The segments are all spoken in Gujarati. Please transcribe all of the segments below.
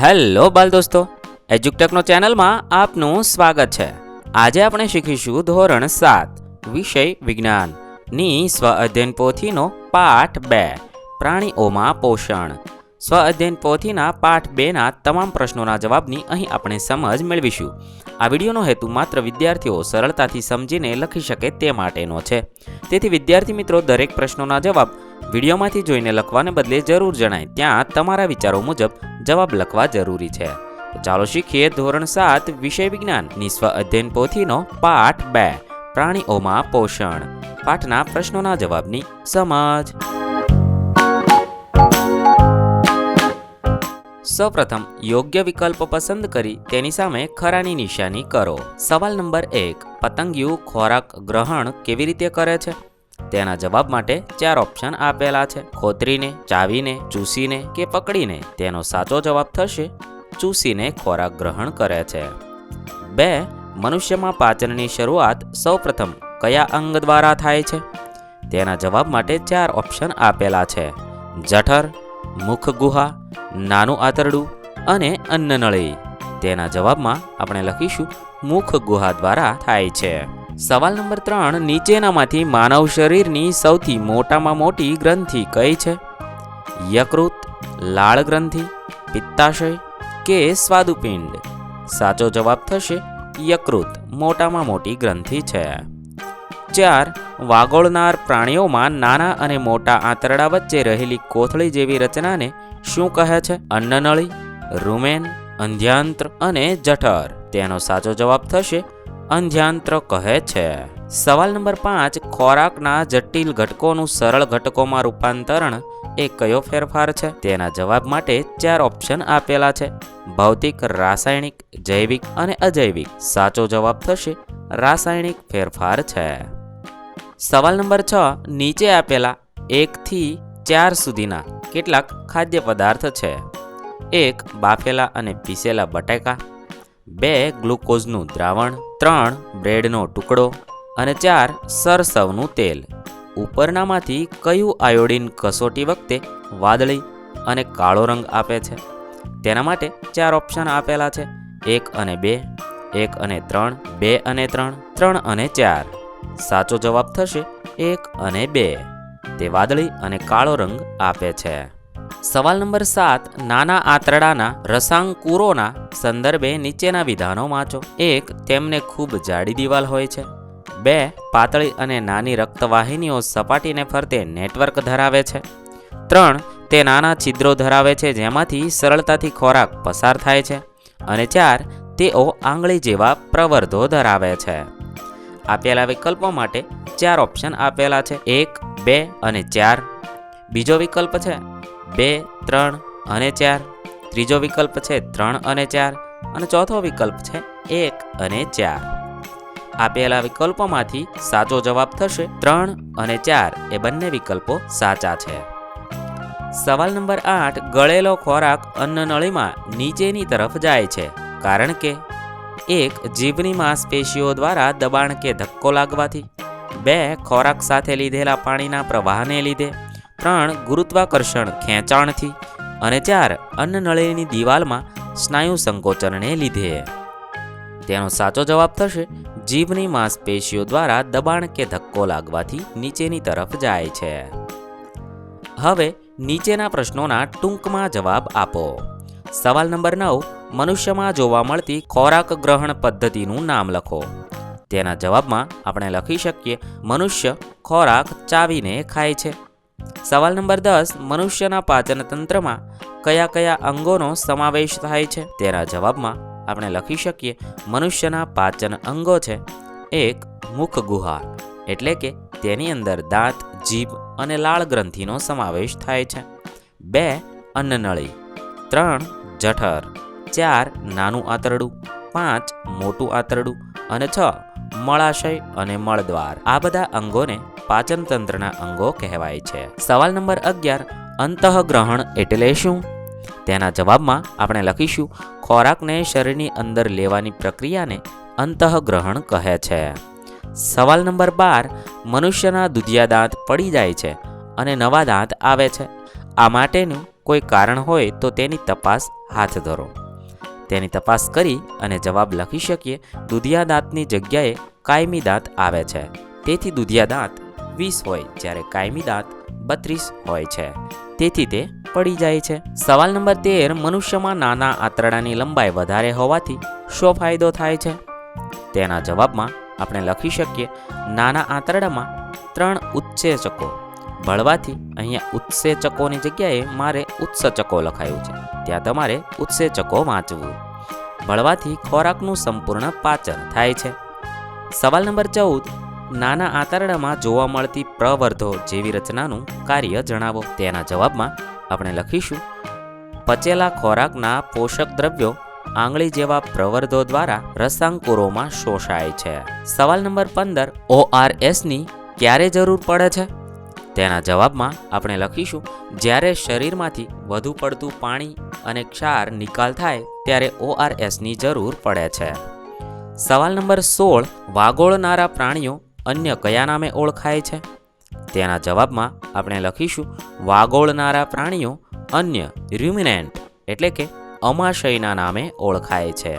હેલો બાલ દોસ્તો. એજ્યુકટેકનો ચેનલમાં આપનું સ્વાગત છે. આજે આપણે શીખીશું ધોરણ સાત, વિષય વિજ્ઞાનની સ્વ અધ્યયન પોથીનો પાઠ બે, પ્રાણીઓમાં પોષણ. સ્વ અધ્યયન પોથીના પાઠ બેના તમામ પ્રશ્નોના જવાબની અહીં આપણે સમજ મેળવીશું. આ વિડીયોનો હેતુ માત્ર વિદ્યાર્થીઓ સરળતાથી સમજીને લખી શકે તે માટેનો છે. તેથી વિદ્યાર્થી મિત્રો, દરેક પ્રશ્નોના જવાબ વિડીયોમાંથી જોઈને લખવાને બદલે જરૂર જણાય. ત્યાં તમારા વિચારો મુજબ જવાબ લખવા જરૂરી છે. તો ચાલો શીખીએ ધોરણ સાત, વિષય વિજ્ઞાન. નિસ્વ અધ્યયન પોથીનો પાઠ બે, પ્રાણીઓમાં પોષણ. પાઠના પ્રશ્નોના જવાબની સમજ. સૌપ્રથમ, યોગ્ય વિકલ્પ પસંદ કરી તેની સામે ખરાની નિશાની કરો. સવાલ નંબર એક, પતંગિયું ખોરાક ગ્રહણ કેવી રીતે કરે છે? તેના જવાબ માટે ચાર ઓપ્શન આપેલા છે. ખોતરીને, ચાવીને, ચૂસીને કે પકડીને તેનો સાચો જવાબ થશે. ચૂસીને ખોરાક ગ્રહણ કરે છે. બે, મનુષ્યમાં પાચનની શરૂઆત સૌપ્રથમ કયા અંગ દ્વારા થાય છે? તેના જવાબ માટે ચાર ઓપ્શન આપેલા છે. જઠર મુખ ગુહા નાનું આંતરડું અને અન્નનળી. તેના જવાબમાં આપણે લખીશું મુખ ગુહા દ્વારા થાય છે. સવાલ નંબર ત્રણ, નીચેનામાંથી માનવ શરીરની સૌથી મોટામાં મોટી ગ્રંથિ કઈ છે? યકૃત, લાળ ગ્રંથિ, પિત્તાશય કે સ્વાદુપિંડ? સાચો જવાબ થશે, યકૃત, મોટામાં મોટી ગ્રંથિ છે. ચાર, વાગોળનાર પ્રાણીઓમાં નાના અને મોટા આંતરડા વચ્ચે રહેલી કોથળી જેવી રચનાને શું કહે છે? અન્નનળી, રૂમેન, અંધ્યાંત્ર અને જઠર. તેનો સાચો જવાબ થશે અંધ્યાંત્ર કહે છે. સવાલ નંબર પાંચ, ખોરાકના જટિલ ઘટકોનું સરળ ઘટકોમાં રૂપાંતરણ એ કયો ફેરફાર છે? તેના જવાબ માટે ચાર ઓપ્શન આપેલા છે. ભૌતિક, રાસાયણિક, જૈવિક અને અજૈવિક. સાચો જવાબ થશે, રાસાયણિક ફેરફાર છે. સવાલ નંબર છ, નીચે આપેલા એકથી ચાર સુધીના કેટલાક ખાદ્ય પદાર્થ છે? એક, બાફેલા અને પીસેલા બટાકા. બે, ગ્લુકોઝનું દ્રાવણ. ત્રણ બ્રેડનો ટુકડો અને ચાર સરસવનું તેલ. ઉપરનામાંથી કયું આયોડિન કસોટી વખતે વાદળી અને કાળો રંગ આપે છે? તેના માટે ચાર ઓપ્શન આપેલા છે. એક અને બે, એક અને ત્રણ, બે અને ત્રણ ત્રણ અને ચાર. સાચો જવાબ થશે એક અને બે. તે વાદળી અને કાળો રંગ આપે છે. સવાલ નંબર સાત, નાના આંતરડાના રસાંકુરોના સંદર્ભે નીચેના વિધાનો વાંચો એક, તેમને ખૂબ જાડી દિવાલ હોય છે. બે, પાતળી અને નાની રક્તવાહિનીઓ સપાટીને ફરતે નેટવર્ક ધરાવે છે. ત્રણ, તે નાના છિદ્રો ધરાવે છે જેમાંથી સરળતાથી ખોરાક પસાર થાય છે. અને ચાર, તેઓ આંગળી જેવા પ્રવર્ધો ધરાવે છે. આપેલા વિકલ્પો માટે ચાર ઓપ્શન આપેલા છે. એક, બે અને ચાર. બીજો વિકલ્પ છે બે, ત્રણ અને ચાર. ત્રીજો વિકલ્પ છે ત્રણ અને ચાર અને ચોથો વિકલ્પ છે એક અને ચાર. આપેલા વિકલ્પોમાંથી સાચો જવાબ થશે ત્રણ અને ચાર. એ બંને વિકલ્પો સાચા છે. સવાલ નંબર આઠ, ગળેલો ખોરાક અન્નનળીમાં નીચેની તરફ જાય છે. કારણ કે? એક, જીભની માંસપેશીઓ દ્વારા દબાણ કે ધક્કો લાગવાથી. બે, ખોરાક સાથે લીધેલા પાણીના પ્રવાહને લીધે. ત્રણ ગુરુત્વાકર્ષણ ખેંચાણથી અને ચાર અન્નનળીની દિવાલમાં સ્નાયુ સંકોચનને લીધે. તેનો સાચો જવાબ થશે, જીભની માંસપેશીઓ દ્વારા દબાણ કે ધક્કો લાગવાથી નીચેની તરફ જાય છે. હવે, નીચેના પ્રશ્નોના ટૂંકમાં જવાબ આપો. સવાલ નંબર નવ, મનુષ્યમાં જોવા મળતી ખોરાક ગ્રહણ પદ્ધતિનું નામ લખો. તેના જવાબમાં આપણે લખી શકીએ, મનુષ્ય ખોરાક ચાવીને ખાય છે. સવાલ નંબર દસ, મનુષ્યના પાચન તંત્રમાં કયા કયા અંગોનો સમાવેશ થાય છે? તેના જવાબમાં આપણે લખી શકીએ, મનુષ્યના પાચન અંગો છે એક મુખ ગુહા એટલે કે તેની અંદર દાંત, જીભ અને લાળ ગ્રંથિનો સમાવેશ થાય છે. બે અન્નનળી ત્રણ, જઠર, ચાર, નાનું આંતરડું, પાંચ, મોટું આંતરડું અને છ મળાશય અને મળદ્વાર. આ બધા અંગોને પાચન તંત્રના અંગો કહેવાય છે. સવાલ નંબર અગિયાર, અંતઃગ્રહણ એટલે શું? તેના જવાબમાં આપણે લખીશું, ખોરાકને શરીરની અંદર લેવાની પ્રક્રિયાને અંતઃગ્રહણ કહે છે. સવાલ નંબર બાર, મનુષ્યના દુધિયા દાંત પડી જાય છે અને નવા દાંત આવે છે. આ માટેનું કોઈ કારણ હોય તો તેની તપાસ હાથ ધરો. તેની તપાસ કરી અને જવાબ લખી શકીએ, દુધિયા દાંતની જગ્યાએ કાયમી દાંત આવે છે. તેથી દુધિયા દાંત વીસ હોય જ્યારે કાયમી દાંત બત્રીસ હોય છે. તેથી તે પડી જાય છે. સવાલ નંબર તેર, મનુષ્યમાં નાના આંતરડાની લંબાઈ વધારે હોવાથી શો ફાયદો થાય છે? તેના જવાબમાં આપણે લખી શકીએ, નાના આંતરડામાં ત્રણ ઉત્સેચકો. ભળવાથી અહીંયા ઉત્સેચકોની જગ્યાએ મારે ઉત્સેચકો લખાયું છે. ત્યાં તમારે ઉત્સેચકો વાંચવું. ભળવાથી ખોરાકનું સંપૂર્ણ પાચન થાય છે. સવાલ નંબર ચૌદ, નાના આંતરડામાં જોવા મળતી પ્રવર્ધો જેવી રચનાનું કાર્ય જણાવો. તેના જવાબમાં આપણે લખીશું, પચેલા ખોરાકના પોષક દ્રવ્યો આંગળી જેવા પ્રવર્ધો દ્વારા રસાંકુરોમાં શોષાય છે. સવાલ નંબર પંદર ઓઆરએસની ક્યારે જરૂર પડે છે? તેના જવાબમાં આપણે લખીશું, જ્યારે શરીરમાંથી વધુ પડતું પાણી અને ક્ષાર નિકાલ થાય, ત્યારે ઓઆરએસની જરૂર પડે છે. સવાલ નંબર સોળ, વાગોળનારા પ્રાણીઓ અન્ય કયા નામે ઓળખાય છે? તેના જવાબમાં આપણે લખીશું, વાગોળનારા પ્રાણીઓ અન્ય ર્યુમિનેન્ટ એટલે કે અમાશયના નામે ઓળખાય છે.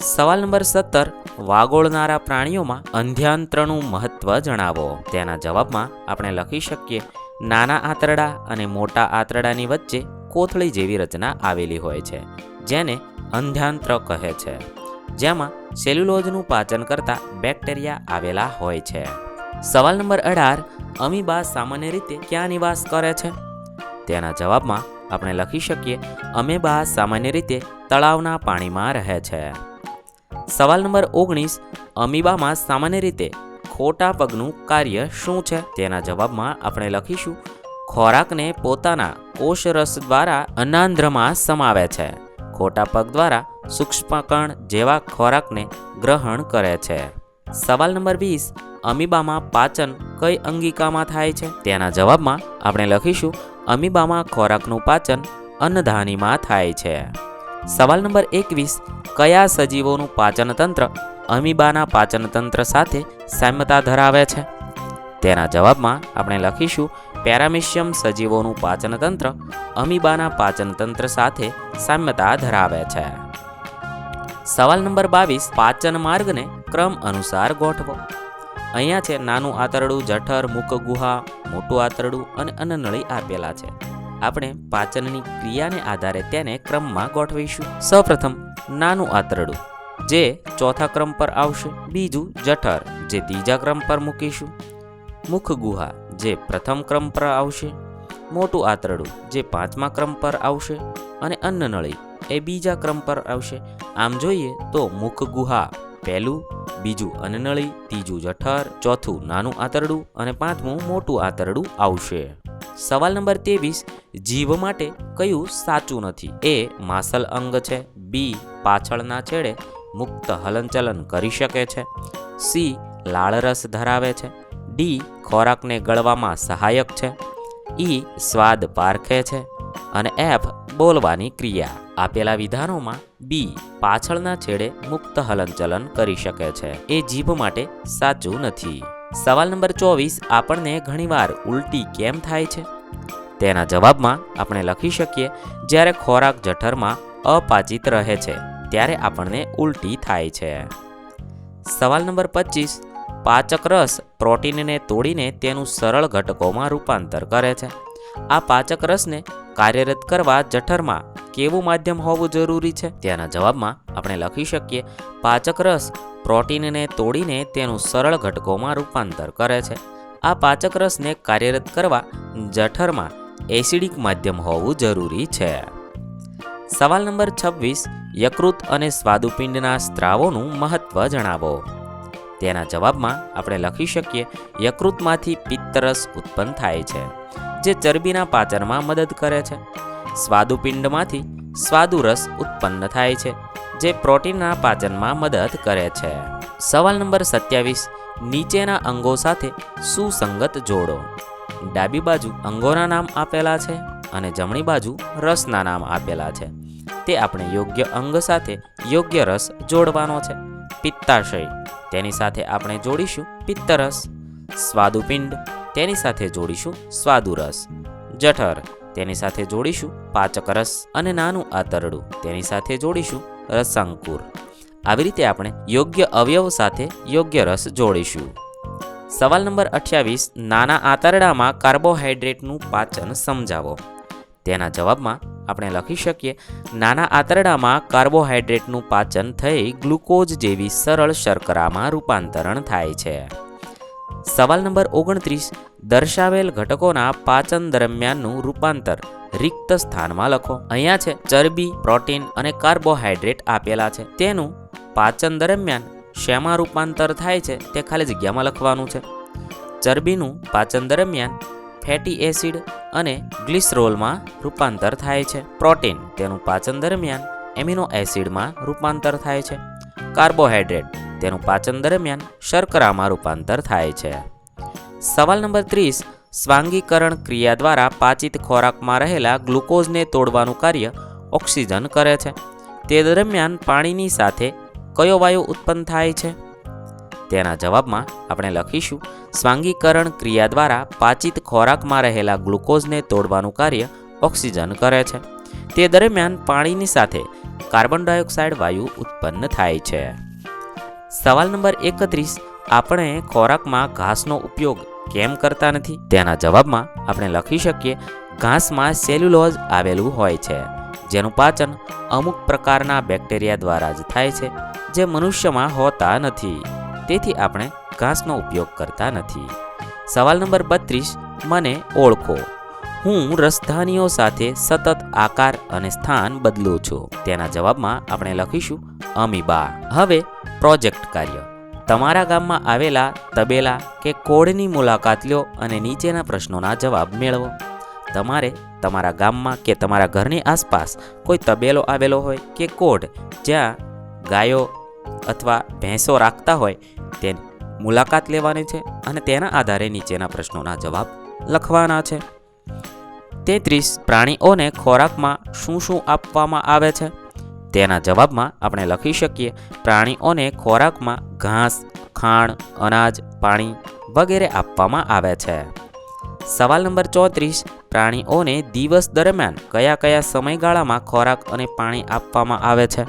સવાલ નંબર સત્તર, વાગોળનારા પ્રાણીઓમાં અંધ્યાંત્રનું મહત્વ જણાવો. તેના જવાબમાં આપણે લખી શકીએ, નાના આંતરડા અને મોટા આંતરડાની વચ્ચે કોથળી જેવી રચના આવેલી હોય છે, જેને અંધ્યાંત્ર કહે છે. જેમાં સેલ્યુલોઝનું પાચન કરતા બેક્ટેરિયા આવેલા હોય છે. સવાલ નંબર અઢાર, અમીબા સામાન્ય રીતે ક્યાં નિવાસ કરે છે? તેના જવાબમાં આપણે લખી શકીએ, અમીબા સામાન્ય રીતે તળાવના પાણીમાં રહે છે. સવાલ નંબર ઓગણીસ, અમીબામાં સામાન્ય રીતે ખોટા પગનું કાર્ય શું છે? તેના જવાબમાં આપણે લખીશું, ખોરાકને પોતાના કોષરસ દ્વારા અનાંધ્રમાં સમાવે છે. ખોટા પગ દ્વારા સૂક્ષ્મકણ જેવા ખોરાકને ગ્રહણ કરે છે. સવાલ નંબર વીસ, અમીબામાં પાચન કઈ અંગિકામાં થાય છે? તેના જવાબમાં આપણે લખીશું, અમીબામાં ખોરાકનું પાચન અન્નધાનીમાં થાય છે. સવાલ નંબર એકવીસ, કયા સજીવોનું પાચન તંત્ર અમીબાના પાચન તંત્ર સાથે સામ્યતા ધરાવે છે? તેના જવાબમાં આપણે લખીશું પેરામિશિયમ સજીવોનું પાચનતંત્ર અમીબાના પાચન તંત્ર સાથે સામ્યતા ધરાવે છે. સવાલ નંબર બાવીસ, પાચન માર્ગને ક્રમ અનુસાર ગોઠવો. અહીંયા છે, નાનું આંતરડું, જઠર, મુખ, ગુહા, મોટું આંતરડું અને અન્નનળી આપેલા છે. આપણે પાચનની ક્રિયાને આધારે તેને ક્રમમાં ગોઠવીશું. સૌપ્રથમ, નાનું આંતરડું, જે ચોથા ક્રમ પર આવશે. બીજું, જઠર, જે ત્રીજા ક્રમ પર મૂકીશું. મુખ, ગુહા જે પ્રથમ ક્રમ પર આવશે, મોટું આંતરડું જે પાંચમા ક્રમ પર આવશે અને અન્નનળી એ બીજા ક્રમ પર આવશે. આમ જોઈએ તો મુખ ગુહા પહેલું, બીજું અન્નનળી ત્રીજું જઠર, ચોથું નાનું આંતરડું અને પાંચમું મોટું આંતરડું આવશે. સવાલ નંબર ત્રેવીસ, જીભ માટે કયું સાચું નથી? એ માસલ અંગ છે, બી પાછળના છેડે મુક્ત હલનચલન કરી શકે છે, સી લાળરસ ધરાવે છે ડી ખોરાકને ગળવામાં સહાયક છે. ઈ સ્વાદ પારખે છે અને એફ બોલવાની ક્રિયા. આપેલા વિધાનોમાં બી પાછળના છેડે મુક્ત હલનચલન કરી શકે છે. એ જીભ માટે સાચું નથી. સવાલ નંબર ચોવીસ, આપણને ઘણીવાર ઉલટી કેમ થાય છે? તેના જવાબમાં આપણે લખી શકીએ, જ્યારે ખોરાક જઠરમાં અપાચિત રહે છે, ત્યારે આપણને ઉલટી થાય છે. સવાલ નંબર પચીસ પાચક રસ પ્રોટીનને તોડીને તેનું સરળ ઘટકોમાં રૂપાંતર કરે છે. આ પાચક રસને કાર્યરત કરવા જઠરમાં કેવું માધ્યમ હોવું જરૂરી છે? તેના જવાબમાં આપણે લખી શકીએ, પાચક રસ પ્રોટીનને તોડીને તેનું સરળ ઘટકોમાં રૂપાંતર કરે છે. આ પાચક રસને કાર્યરત કરવા જઠરમાં એસિડિક માધ્યમ હોવું જરૂરી છે. સવાલ નંબર છવ્વીસ, યકૃત અને સ્વાદુપિંડના સ્ત્રાવોનું મહત્વ જણાવો. તેના જવાબમાં આપણે લખી શકીએ, યકૃતમાંથી પિત્તરસ ઉત્પન્ન થાય છે, જે ચરબીના પાચનમાં મદદ કરે છે. સ્વાદુપિંડમાંથી સ્વાદુરસ ઉત્પન્ન થાય છે, જે પ્રોટીનના પાચનમાં મદદ કરે છે. સવાલ નંબર સત્યાવીસ, નીચેના અંગો સાથે સુસંગત જોડો. ડાબી બાજુ અંગોના નામ આપેલા છે અને જમણી બાજુ રસના નામ આપેલા છે. તે આપણે યોગ્ય અંગ સાથે યોગ્ય રસ જોડવાનો છે. પિત્તાશય. તેની સાથે આપણે જોડીશું પિત્તરસ, સ્વાદુપિંડ, તેની સાથે જોડીશું સ્વાદુરસ. જઠર, તેની સાથે જોડીશું પાચક રસ અને નાનું આંતરડું, તેની સાથે જોડીશું રસાંકુર. આવી રીતે આપણે યોગ્ય અવયવ સાથે યોગ્ય રસ જોડીશું. સવાલ નંબર અઠ્યાવીસ, નાના આંતરડામાં કાર્બોહાઈડ્રેટનું પાચન સમજાવો. તેના જવાબમાં આપણે લખી શકીએ. નાના આંતરડામાં કાર્બોહાઈડ્રેટનું પાચન થઈ ગ્લુકોઝ જેવી સરળ શર્કરામાં રૂપાંતરણ થાય છે. સવાલ નંબર ઓગણત્રીસ. દર્શાવેલ ઘટકોના પાચન દરમિયાનનું રૂપાંતર રિક્ત સ્થાનમાં લખો. અહીંયા છે, ચરબી, પ્રોટીન અને કાર્બોહાઈડ્રેટ આપેલા છે. તેનું પાચન દરમિયાન શેમાં રૂપાંતર થાય છે તે ખાલી જગ્યામાં લખવાનું છે. ચરબીનું પાચન દરમિયાન ફેટી એસિડ અને ગ્લિસરોલમાં રૂપાંતર થાય છે. પ્રોટીન તેનું પાચન દરમિયાન એમિનો એસિડમાં રૂપાંતર થાય છે. કાર્બોહાઈડ્રેટ તેનું પાચન દરમિયાન શર્કરામાં રૂપાંતર થાય છે. સવાલ નંબર ત્રીસ, સ્વાંગીકરણ ક્રિયા દ્વારા પાચિત ખોરાકમાં રહેલા ગ્લુકોઝને તોડવાનું કાર્ય ઓક્સિજન કરે છે. તે દરમિયાન પાણીની સાથે કયો વાયુ ઉત્પન્ન થાય છે? તેના જવાબમાં આપણે લખીશું, સ્વાંગીકરણ ક્રિયા દ્વારા પાચિત ખોરાકમાં રહેલા ગ્લુકોઝને તોડવાનું કાર્ય ઓક્સિજન કરે છે. તે દરમિયાન પાણીની સાથે કાર્બન ડાયોક્સાઇડ વાયુ ઉત્પન્ન થાય છે. સવાલ નંબર એકત્રીસ, આપણે ખોરાકમાં ઘાસનો ઉપયોગ કેમ કરતા નથી? તેના જવાબમાં આપણે લખી શકીએ, ઘાસમાં સેલ્યુલોઝ આવેલું હોય છે, જેનું પાચન અમુક પ્રકારના બેક્ટેરિયા દ્વારા જ થાય છે, જે મનુષ્યમાં હોતા નથી. તેથી આપણે ઘાસનો ઉપયોગ કરતા નથી. સવાલ નંબર બત્રીસ, મને ઓળખો. હું રસધાનીઓ સાથે સતત આકાર અને સ્થાન બદલું છું. તેના જવાબમાં આપણે લખીશું, અમીબા. હવે પ્રોજેક્ટ કાર્ય. તમારા ગામમાં આવેલા તબેલા કે કોડની મુલાકાત લો અને નીચેના પ્રશ્નોના જવાબ મેળવો. તમારે તમારા ગામમાં કે તમારા ઘરની આસપાસ કોઈ તબેલો આવેલો હોય કે કોડ જ્યાં ગાયો અથવા ભેંસો રાખતા હોય તેની મુલાકાત લેવાની છે અને તેના આધારે નીચેના પ્રશ્નોના જવાબ લખવાના છે. તેત્રીસ પ્રાણીઓને ખોરાકમાં શું શું આપવામાં આવે છે? તેના જવાબમાં આપણે લખી શકીએ, પ્રાણીઓને ખોરાકમાં ઘાસ ખાણ અનાજ, પાણી વગેરે આપવામાં આવે છે. સવાલ નંબર ચોત્રીસ, પ્રાણીઓને દિવસ દરમિયાન કયા કયા સમયગાળામાં ખોરાક અને પાણી આપવામાં આવે છે?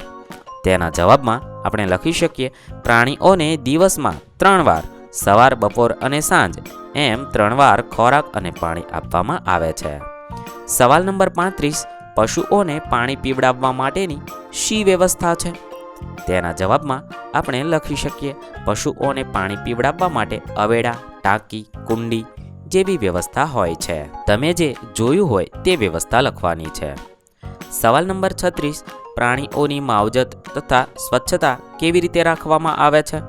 તેના જવાબમાં આપણે લખી શકીએ, પ્રાણીઓને દિવસમાં ત્રણ વાર, સવાર, બપોર અને સાંજ, એમ ત્રણ વાર ખોરાક અને પાણી આપવામાં આવે છે. સવાલ નંબર પાંત્રીસ, પશુઓને પાણી પીવડાવવા માટેની શી વ્યવસ્થા છે? તેના જવાબમાં આપણે લખી શકીએ, પશુઓને પાણી પીવડાવવા માટે અવેડા, ટાંકી, કુંડી જેવી વ્યવસ્થા હોય છે. તમે જે જોયું હોય તે વ્યવસ્થા લખવાની છે. સવાલ નંબર છત્રીસ પ્રાણીઓની માવજત તથા સ્વચ્છતા કેવી રીતે રાખવામાં આવે છે?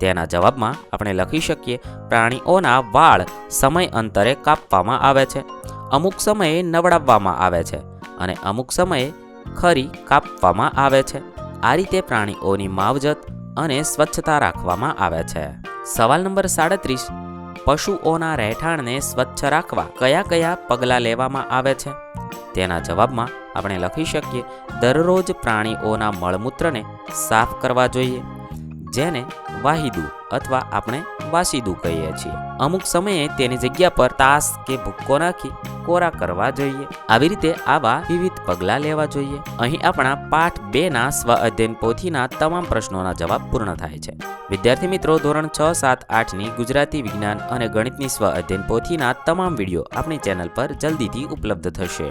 તેના જવાબમાં આપણે લખી શકીએ, પ્રાણીઓના વાળ સમય અંતરે કાપવામાં આવે છે, અમુક સમયે નવડાવવામાં આવે છે અને અમુક સમયે ખરી કાપવામાં આવે છે. આ રીતે પ્રાણીઓની માવજત અને સ્વચ્છતા રાખવામાં આવે છે. સવાલ નંબર સાડત્રીસ, પશુઓના રહેઠાણને સ્વચ્છ રાખવા કયા કયા પગલાં લેવામાં આવે છે? તેના જવાબમાં આપણે લખી શકીએ, દરરોજ પ્રાણીઓના મળમૂત્રને સાફ કરવા જોઈએ, જેને વાહિદુ અથવા આપણે વાસીદુ કહીએ છીએ. અમુક સમયે તેની જગ્યા પર તાસ કે ભૂક્કો નાખી કોરા કરવા જોઈએ. આવી રીતે આવા વિવિધ પગલાં લેવા જોઈએ. અહીં આપણા પાઠ બે ના સ્વ અધ્યયન પોથીના તમામ પ્રશ્નોના જવાબ પૂર્ણ થાય છે. વિદ્યાર્થી મિત્રો, ધોરણ છ, સાત આઠની ગુજરાતી વિજ્ઞાન અને ગણિતની સ્વ અધ્યયન પોથીના તમામ વીડિયો આપણી ચેનલ પર જલ્દીથી ઉપલબ્ધ થશે.